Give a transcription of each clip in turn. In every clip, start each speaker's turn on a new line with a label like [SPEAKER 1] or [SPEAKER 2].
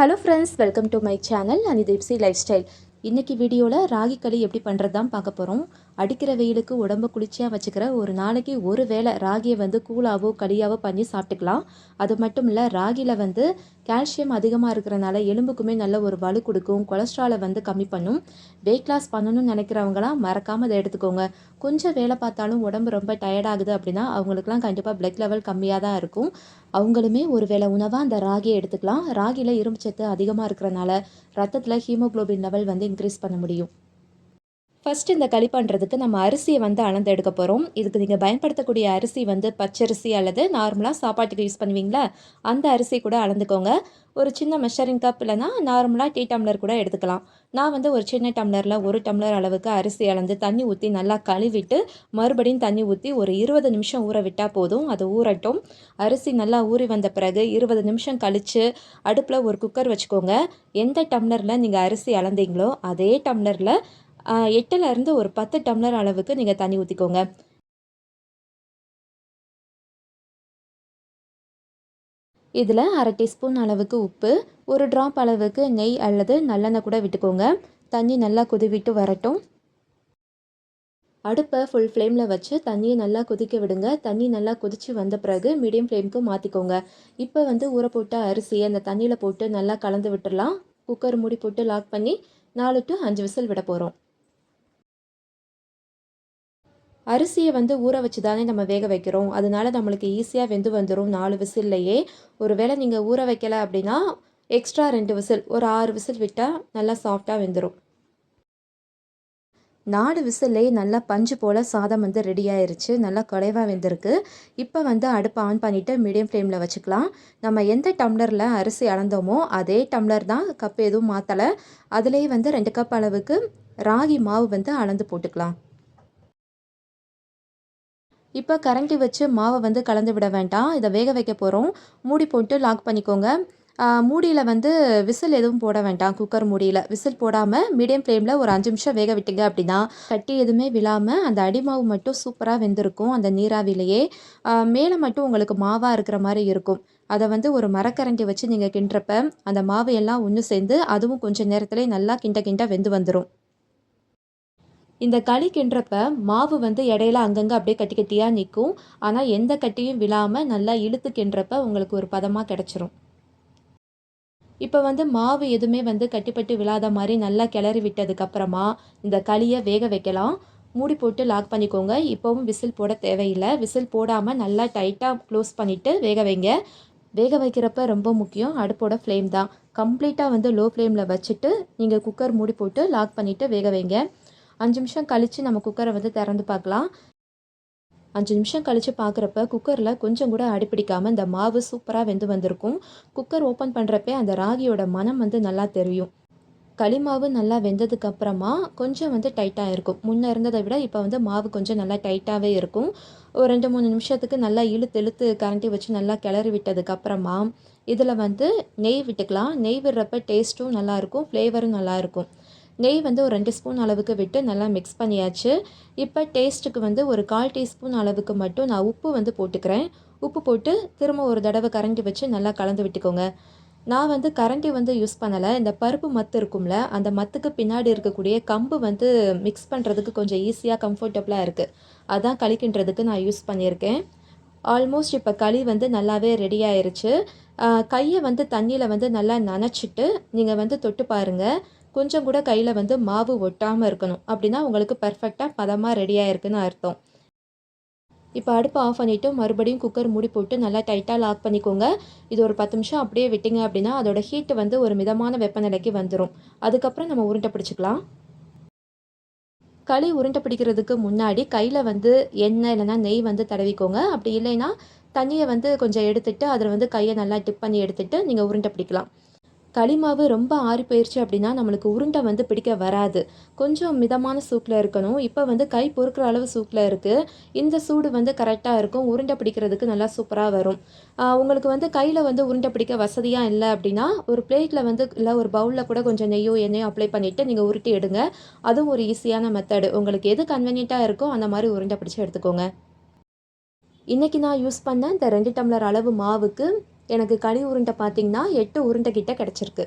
[SPEAKER 1] Hello friends welcome to my channel அனிதீப்சி life style இன்றைக்கி வீடியோவில் ராகி களி எப்படி பண்ணுறது தான் பார்க்க போகிறோம் அடிக்கிற வெயிலுக்கு உடம்பு குளிர்ச்சியாக வச்சுக்கிற ஒரு நாளைக்கு ஒரு வேளை ராகியை வந்து கூழாவோ களியாவோ பண்ணி சாப்பிட்டுக்கலாம். அது மட்டும் இல்லை ராகியில் வந்து கால்சியம் அதிகமாக இருக்கிறனால எலும்புக்குமே நல்ல ஒரு வலு கொடுக்கும் கொலஸ்ட்ராலை வந்து கம்மி பண்ணும். வெயிட் லாஸ் பண்ணணும்னு நினைக்கிறவங்களாம் மறக்காமல் அதை எடுத்துக்கோங்க. கொஞ்சம் வேலை பார்த்தாலும் உடம்பு ரொம்ப டயர்டாகுது அப்படின்னா அவங்களுக்குலாம் கண்டிப்பாக பிளட் லெவல் கம்மியாக தான் இருக்கும். அவங்களுமே ஒரு வேளை உணவாக அந்த ராகியை எடுத்துக்கலாம். ராகியில் இரும்பு சத்து அதிகமாக இருக்கிறனால ரத்தத்தில் ஹீமோகுளோபின் லெவல் வந்து இன்க்ரீஸ் பண்ண முடியும். ஃபஸ்ட்டு இந்த களி பண்ணுறதுக்கு நம்ம அரிசியை வந்து அளந்து எடுக்க போகிறோம் இதுக்கு நீங்கள் பயன்படுத்தக்கூடிய அரிசி வந்து பச்சரிசி அல்லது நார்மலாக சாப்பாட்டுக்கு யூஸ் பண்ணுவீங்களா? அந்த அரிசி கூட அளந்துக்கோங்க. ஒரு சின்ன மெஷரிங் கப் இல்லைனா நார்மலாக டீ டம்ளர் கூட எடுத்துக்கலாம். நான் வந்து ஒரு சின்ன டம்ளரில் ஒரு டம்ளர் அளவுக்கு அரிசி அளந்து தண்ணி ஊற்றி நல்லா கழுவிட்டு மறுபடியும் தண்ணி ஊற்றி ஒரு இருபது நிமிஷம் ஊற விட்டால் போதும். அது ஊறட்டும். அரிசி நல்லா ஊறி வந்த பிறகு இருபது நிமிஷம் கழித்து அடுப்பில் ஒரு குக்கர் வச்சுக்கோங்க. எந்த டம்ளரில் நீங்கள் அரிசி அளந்தீங்களோ அதே டம்ளரில் எட்டுலேருந்து ஒரு பத்து டம்ளர் அளவுக்கு நீங்கள் தண்ணி ஊற்றிக்கோங்க இதில் அரை டீஸ்பூன் அளவுக்கு உப்பு ஒரு ட்ராப் அளவுக்கு நெய் அல்லது நல்லெண்ணெய் கூட விட்டுக்கோங்க. தண்ணி நல்லா கொதிவிட்டு வரட்டும். அடுப்பை ஃபுல் ஃப்ளேமில் வச்சு தண்ணியை நல்லா கொதிக்க விடுங்க. தண்ணி நல்லா கொதித்து வந்த பிறகு மீடியம் ஃப்ளேமுக்கு மாற்றிக்கோங்க இப்போ வந்து ஊற போட்ட அரிசியை அந்த தண்ணியில் போட்டு நல்லா கலந்து விட்டுடலாம் குக்கர் மூடி போட்டு லாக் பண்ணி நாலு டு அஞ்சு விசில் விட போகிறோம் அரிசியை வந்து ஊற வச்சு தானே நம்ம வேக வைக்கிறோம். அதனால நம்மளுக்கு ஈஸியாக வெந்து வந்துடும் நாலு விசில்லையே. ஒரு வேளை நீங்கள் ஊற வைக்கலை அப்படின்னா எக்ஸ்ட்ரா ரெண்டு விசில் ஒரு ஆறு விசில் விட்டால் நல்லா சாஃப்டாக வெந்துடும் நாலு விசில்லே நல்லா பஞ்சு போல் சாதம் வந்து ரெடி ஆயிருச்சு. நல்லா குறைவாக வெந்திருக்கு. இப்போ வந்து அடுப்பை ஆன் பண்ணிவிட்டு மீடியம் ஃப்ளேமில் வச்சுக்கலாம். நம்ம எந்த டம்ளரில் அரிசி அளந்தோமோ அதே டம்ளர் தான் கப் எதுவும் மாற்றலை அதுலேயே வந்து ரெண்டு கப் அளவுக்கு ராகி மாவு வந்து அளந்து போட்டுக்கலாம். இப்போ கரண்டி வச்சு மாவை வந்து கலந்து விட வேண்டாம். இதை வேக வைக்க போகிறோம் மூடி போட்டு லாக் பண்ணிக்கோங்க. மூடியில் வந்து விசில் எதுவும் போட வேண்டாம். குக்கர் மூடியில். விசில் போடாமல் மீடியம் ஃப்ளேமில் ஒரு அஞ்சு நிமிஷம் வேக விட்டுங்க அப்படின்னா கட்டி எதுவுமே விழாமல் அந்த அடிமாவு மட்டும் சூப்பராக வெந்திருக்கும் அந்த நீராவிலேயே. மேலே மட்டும் உங்களுக்கு மாவாக இருக்கிற மாதிரி இருக்கும். அதை வந்து ஒரு மரக்கரண்டி வச்சு நீங்கள் கிண்டுறப்ப அந்த மாவு எல்லாம் ஒன்று சேர்ந்து அதுவும் கொஞ்சம் நேரத்துலேயே நல்லா கிண்ட கிண்ட வெந்து வந்துடும் இந்த களி கிண்டுறப்ப மாவு வந்து இடையில அங்கங்கே அப்படியே கட்டி கட்டியாக நிற்கும் ஆனால் எந்த கட்டியும் விழாமல் நல்லா இழுத்து கிண்டுறப்ப உங்களுக்கு ஒரு பதமாக கிடச்சிரும். இப்போ வந்து மாவு எதுவுமே வந்து கட்டிப்பட்டு விழாத மாதிரி நல்லா கிளறி விட்டதுக்கப்புறமா இந்த களியை வேக வைக்கலாம். மூடி போட்டு லாக் பண்ணிக்கோங்க. இப்போவும் விசில் போட தேவையில்லை. விசில் போடாமல் நல்லா டைட்டாக க்ளோஸ் பண்ணிவிட்டு வேக வைங்க. வேக வைக்கிறப்ப ரொம்ப முக்கியம். அடுப்போட ஃப்ளேம் தான். கம்ப்ளீட்டாக வந்து லோ ஃப்ளேமில் வச்சுட்டு நீங்கள் குக்கர் மூடி போட்டு லாக் பண்ணிவிட்டு வேக வைங்க. அஞ்சு நிமிஷம் கழித்து நம்ம குக்கரை வந்து திறந்து பார்க்கலாம். அஞ்சு நிமிஷம் கழித்து பார்க்குறப்ப குக்கரில் கொஞ்சம் கூட அடிப்பிடிக்காமல் இந்த மாவு சூப்பராக வெந்து வந்திருக்கும். குக்கர் ஓப்பன் பண்ணுறப்ப அந்த ராகியோட மனம் வந்து நல்லா தெரியும். களிமாவு நல்லா வெந்ததுக்கு அப்புறமா கொஞ்சம் வந்து டைட்டாக இருக்கும். முன்னே இருந்ததை விட இப்போ வந்து மாவு கொஞ்சம் நல்லா டைட்டாகவே இருக்கும். ஒரு ரெண்டு மூணு நிமிஷத்துக்கு நல்லா இழுத்து இழுத்து கரண்டி வச்சு நல்லா கிளறி விட்டதுக்கப்புறமா இதில் வந்து நெய் விட்டுக்கலாம். நெய் விடுறப்ப டேஸ்ட்டும் நல்லாயிருக்கும் ஃப்ளேவரும் நல்லாயிருக்கும் நெய் வந்து ஒரு ரெண்டு ஸ்பூன் அளவுக்கு விட்டு நல்லா மிக்ஸ் பண்ணியாச்சு. இப்போ டேஸ்ட்டுக்கு வந்து ஒரு கால் டீஸ்பூன் அளவுக்கு மட்டும் நான் உப்பு வந்து போட்டுக்கிறேன். உப்பு போட்டு திரும்ப ஒரு தடவை கரண்டி வச்சு நல்லா கலந்து விட்டுக்கோங்க. நான் வந்து கரண்டி வந்து யூஸ் பண்ணலை. இந்த பருப்பு மத்து இருக்கும்ல அந்த மத்துக்கு பின்னாடி இருக்கக்கூடிய கம்பு வந்து மிக்ஸ் பண்ணுறதுக்கு கொஞ்சம் ஈஸியாக கம்ஃபர்டபுளாக இருக்குது அதான் கழிக்கின்றதுக்கு நான் யூஸ் பண்ணியிருக்கேன். ஆல்மோஸ்ட் இப்போ களி வந்து நல்லாவே ரெடி ஆயிருச்சு. கையை வந்து தண்ணியில் வந்து நல்லா நனைச்சிட்டு நீங்கள் வந்து தொட்டு பாருங்கள் கொஞ்சம் கூட கையில் வந்து மாவு ஒட்டாமல் இருக்கணும். அப்படின்னா உங்களுக்கு பர்ஃபெக்டாக பதமாக ரெடியாக இருக்குதுன்னு அர்த்தம். இப்போ அடுப்பு ஆஃப் பண்ணிவிட்டு மறுபடியும் குக்கர் மூடி போட்டு நல்லா டைட்டாக லாக் பண்ணிக்கோங்க. இது ஒரு பத்து நிமிஷம் அப்படியே விட்டிங்க அப்படின்னா அதோட ஹீட்டு வந்து ஒரு மிதமான வெப்பநிலைக்கு வந்துடும் அதுக்கப்புறம் நம்ம உருண்டை பிடிச்சிக்கலாம். களி உருண்டை பிடிக்கிறதுக்கு முன்னாடி கையில் வந்து எண்ணெய் இல்லைன்னா நெய் வந்து தடவிக்கோங்க. அப்படி இல்லைன்னா தண்ணியை வந்து கொஞ்சம் எடுத்துகிட்டு அதில் வந்து கையை நல்லா டிப் பண்ணி எடுத்துகிட்டு நீங்கள் உருண்டை பிடிக்கலாம். களிமாவு ரொம்ப ஆறி போயிடுச்சு அப்படின்னா நம்மளுக்கு உருண்டை வந்து பிடிக்க வராது. கொஞ்சம் மிதமான சூக்கில் இருக்கணும். இப்போ வந்து கை பொறுக்கிற அளவு சூக்கில் இருக்குது இந்த சூடு வந்து கரெக்டாக இருக்கும். உருண்டை பிடிக்கிறதுக்கு நல்லா சூப்பராக வரும். உங்களுக்கு வந்து கையில் வந்து உருண்டை பிடிக்க வசதியாக இல்லை அப்படின்னா ஒரு பிளேட்டில் வந்து இல்லை ஒரு பவுலில் கூட கொஞ்சம் நெய்யோ எண்ணெயோ அப்ளை பண்ணிவிட்டு நீங்கள் உருட்டி எடுங்க. அதுவும் ஒரு ஈஸியான மெத்தடு. உங்களுக்கு எது கன்வீனியண்ட்டாக இருக்கோ அந்த மாதிரி உருண்டை பிடிச்சி எடுத்துக்கோங்க. இன்றைக்கி நான் யூஸ் பண்ண இந்த ரெண்டு டம்ளர் அளவு மாவுக்கு எனக்கு களி உருண்டை பார்த்தீங்கன்னா எட்டு உருண்டை கிட்ட கிடச்சிருக்கு.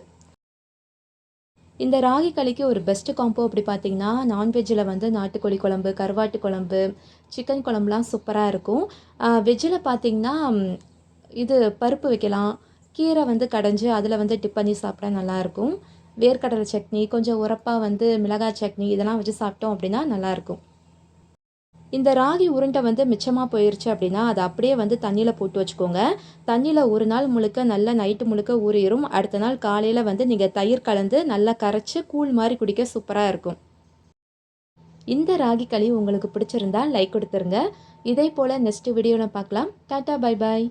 [SPEAKER 1] இந்த ராகி களிக்கு ஒரு பெஸ்ட்டு காம்போ அப்படி பார்த்தீங்கன்னா நான்வெஜ்ஜில் வந்து நாட்டுக்கோழி குழம்பு கருவாட்டு குழம்பு சிக்கன் குழம்புலாம் சூப்பராக இருக்கும். வெஜ்ஜில் பார்த்தீங்கன்னா இது பருப்பு வைக்கலாம் கீரை வந்து கடைஞ்சி அதில் வந்து டிப் பண்ணி சாப்பிட்டா நல்லாயிருக்கும் வேர்க்கடலை சட்னி கொஞ்சம் உரப்பாக வந்து மிளகாய் சட்னி இதெல்லாம் வச்சு சாப்பிட்டோம் அப்படின்னா நல்லாயிருக்கும் இந்த ராகி உருண்டை வந்து மிச்சமாக போயிடுச்சு அப்படின்னா அதை அப்படியே வந்து தண்ணியில் போட்டு வச்சுக்கோங்க. தண்ணியில் ஒரு நாள் முழுக்க நல்லா நைட்டு முழுக்க ஊறிடும் அடுத்த நாள் காலையில் வந்து நீங்கள் தயிர் கலந்து நல்லா கரைச்சி கூழ் மாதிரி குடிக்க சூப்பராக இருக்கும். இந்த ராகி களி உங்களுக்கு பிடிச்சிருந்தா லைக் கொடுத்துருங்க. இதே போல் நெக்ஸ்ட் வீடியோவில் பார்க்கலாம். Tata bye bye